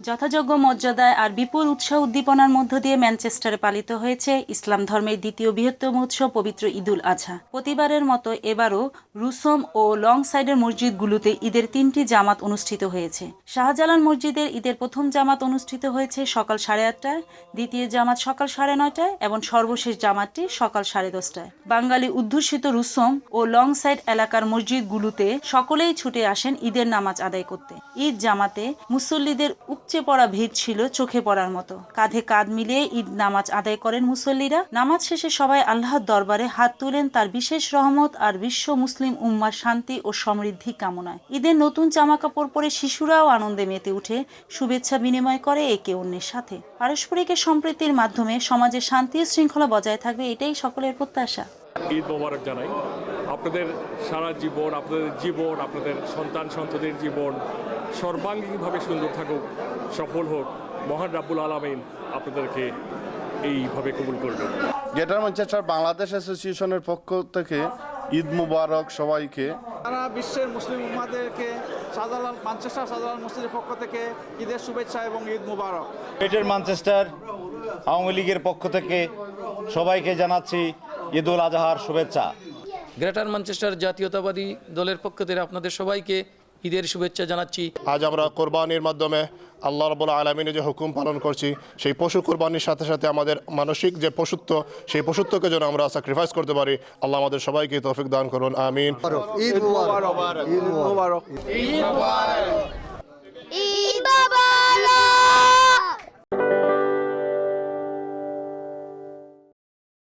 যথাযোগ্য মর্যাদায় আর বিপুল উৎসাহ উদ্দীপনার মধ্য দিয়ে ম্যানচেস্টারে পালিত হয়েছে ইসলাম ধর্মের দ্বিতীয় বৃহত্তম উৎসব পবিত্র ঈদুল আজহা প্রতিবারের মতো এবারও রুসম ও লং সাইডের মসজিদগুলোতে ঈদের তিনটি জামাত অনুষ্ঠিত হয়েছে। শাহজালাল মসজিদের ঈদের প্রথম জামাত অনুষ্ঠিত হয়েছে সকাল সাড়ে আটটায়, দ্বিতীয় জামাত সকাল সাড়ে নয়টায় এবং সর্বশেষ জামাতটি সকাল সাড়ে দশটায়। বাঙালি উদ্ধুষিত রুসম ও লং সাইড এলাকার মসজিদগুলোতে সকলেই ছুটে আসেন ঈদের নামাজ আদায় করতে। ঈদ জামাতে মুসল্লিদের উপচে পড়া ভিড় ছিল চোখে পড়ার মতো। কাঁধে কাঁধ মিলিয়ে ঈদ নামাজ আদায় করেন মুসল্লিরা। নামাজ শেষে সবাই আল্লাহর দরবারে হাত তুলেন তার বিশেষ রহমত আর বিশ্ব মুসলিম উম্মার শান্তি ও সমৃদ্ধি কামনায়। ঈদের নতুন জামা কাপড় পরে শিশুরাও আনন্দে মেতে উঠে, শুভেচ্ছা বিনিময় করে একে অন্যের সাথে। পারস্পরিক সম্প্রীতির মাধ্যমে সমাজে শান্তি শৃঙ্খলা বজায় থাকবে এটাই সকলের প্রত্যাশা। ঈদ মোবারক জানাই। আপনাদের সারা জীবন আপনাদের জীবন আপনাদের সন্তান সন্ততির জীবন সর্বাঙ্গীনভাবে সুন্দর থাকুক সফল হোক মহান রাব্বুল আলমিন আপনাদেরকে এইভাবে কবুল করবেন গ্রেটার ম্যানচেস্টার বাংলাদেশ অ্যাসোসিয়েশনের পক্ষ থেকে ঈদ মুবারক সবাইকে। সারা বিশ্বের মুসলিম উম্মাদেরকে শাহজালাল মানচেস্টার শাহজালাল মসজিদের পক্ষ থেকে ঈদের শুভেচ্ছা এবং ঈদ মুবারক। গ্রেটার ম্যানচেস্টার আওয়ামী লীগের পক্ষ থেকে সবাইকে জানাচ্ছি ঈদুল আজহার শুভেচ্ছা। গ্রেটার ম্যানচেস্টার জাতীয়তাবাদী দলের পক্ষ থেকে আপনাদের সবাইকে ঈদের শুভেচ্ছা জানাচ্ছি। আজ আমরা কোরবানির মাধ্যমে আল্লাহ রবুল্লা আলমিনের যে হুকুম পালন করছি সেই পশু কোরবানির সাথে সাথে আমাদের মানসিক যে পশুত্ব সেই পশুত্বকে যেন আমরা স্যাক্রিফাইস করতে পারি। আল্লাহ আমাদের সবাইকে তৌফিক দান করুন আমিন।